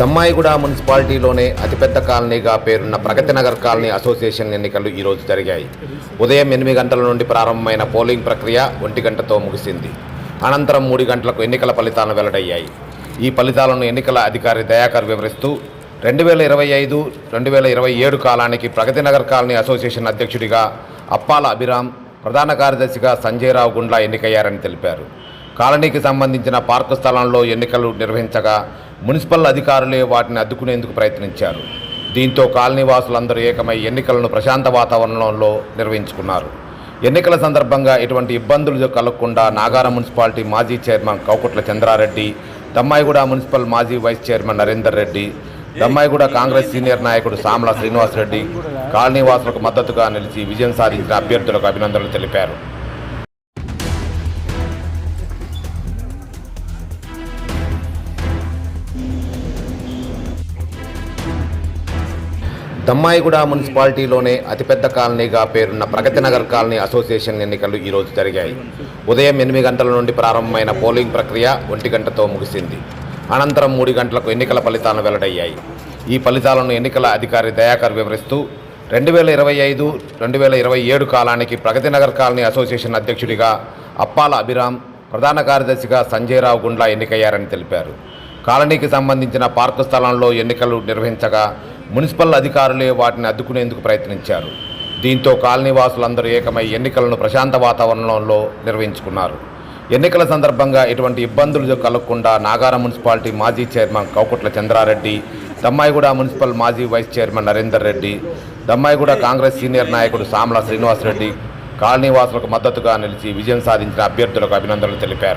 దమ్మాయిగూడ మున్సిపాలిటీలోనే అతిపెద్ద కాలనీగా పేరున్న Pragathi Nagar colony association ఎన్నికలు ఈరోజు జరిగాయి. ఉదయం ఎనిమిది గంటల నుండి ప్రారంభమైన పోలింగ్ ప్రక్రియ ఒంటి గంటతో ముగిసింది. అనంతరం మూడు గంటలకు ఎన్నికల ఫలితాలు వెల్లడయ్యాయి. ఈ ఫలితాలను ఎన్నికల అధికారి దయాకర్ వివరిస్తూ రెండు వేల ఇరవై ఐదు రెండు వేల ఇరవై ఏడు కాలానికి ప్రగతి నగర్ కాలనీ అసోసియేషన్ అధ్యక్షుడిగా అప్పాల అభిరామ్ ప్రధాన కార్యదర్శిగా సంజయరావు గుండ్లా ఎన్నికయ్యారని తెలిపారు. కాలనీకి సంబంధించిన పార్కు స్థలంలో ఎన్నికలు నిర్వహించగా మున్సిపల్ అధికారులే వాటిని అద్దుకునేందుకు ప్రయత్నించారు. దీంతో కాలనీవాసులందరూ ఏకమై ఎన్నికలను ప్రశాంత వాతావరణంలో నిర్వహించుకున్నారు. ఎన్నికల సందర్భంగా ఎటువంటి ఇబ్బందులు కలగకుండా నాగార మున్సిపాలిటీ మాజీ చైర్మన్ కౌకుట్ల చంద్రారెడ్డి దమ్మాయిగూడ మున్సిపల్ మాజీ vice chairman Narender Reddy Dammaiguda Congress senior నాయకుడు సామల శ్రీనివాసరెడ్డి కాలనీవాసులకు మద్దతుగా నిలిచి విజయం సాధించిన అభ్యర్థులకు అభినందనలు తెలిపారు. దమ్మాయిగూడ మున్సిపాలిటీలోనే అతిపెద్ద కాలనీగా పేరున్న ప్రగతి నగర్ కాలనీ అసోసియేషన్ ఎన్నికలు ఈరోజు జరిగాయి. ఉదయం ఎనిమిది గంటల నుండి ప్రారంభమైన పోలింగ్ ప్రక్రియ ఒంటి గంటతో ముగిసింది. అనంతరం మూడు గంటలకు ఎన్నికల ఫలితాలు వెల్లడయ్యాయి. ఈ ఫలితాలను ఎన్నికల అధికారి దయాకర్ వివరిస్తూ రెండు వేల ఇరవై ఐదు రెండు వేల ఇరవై ఏడు కాలానికి ప్రగతి నగర్ కాలనీ అసోసియేషన్ అధ్యక్షుడిగా అప్పాల అభిరామ్ ప్రధాన కార్యదర్శిగా సంజయరావు గుండ్లా ఎన్నికయ్యారని తెలిపారు. కాలనీకి సంబంధించిన పార్కు స్థలంలో ఎన్నికలు నిర్వహించగా మున్సిపల్ అధికారులే వాటిని అద్దుకునేందుకు ప్రయత్నించారు. దీంతో కాలనీవాసులందరూ ఏకమై ఎన్నికలను ప్రశాంత వాతావరణంలో నిర్వహించుకున్నారు. ఎన్నికల సందర్భంగా ఎటువంటి ఇబ్బందులు కలగకుండా నాగార మున్సిపాలిటీ మాజీ చైర్మన్ కౌకుట్ల చంద్రారెడ్డి దమ్మాయిగూడ మున్సిపల్ మాజీ vice chairman Narender Reddy Dammaiguda Congress senior నాయకుడు సామల శ్రీనివాసరెడ్డి కాలనీవాసులకు మద్దతుగా నిలిచి విజయం సాధించిన అభ్యర్థులకు అభినందనలు తెలిపారు.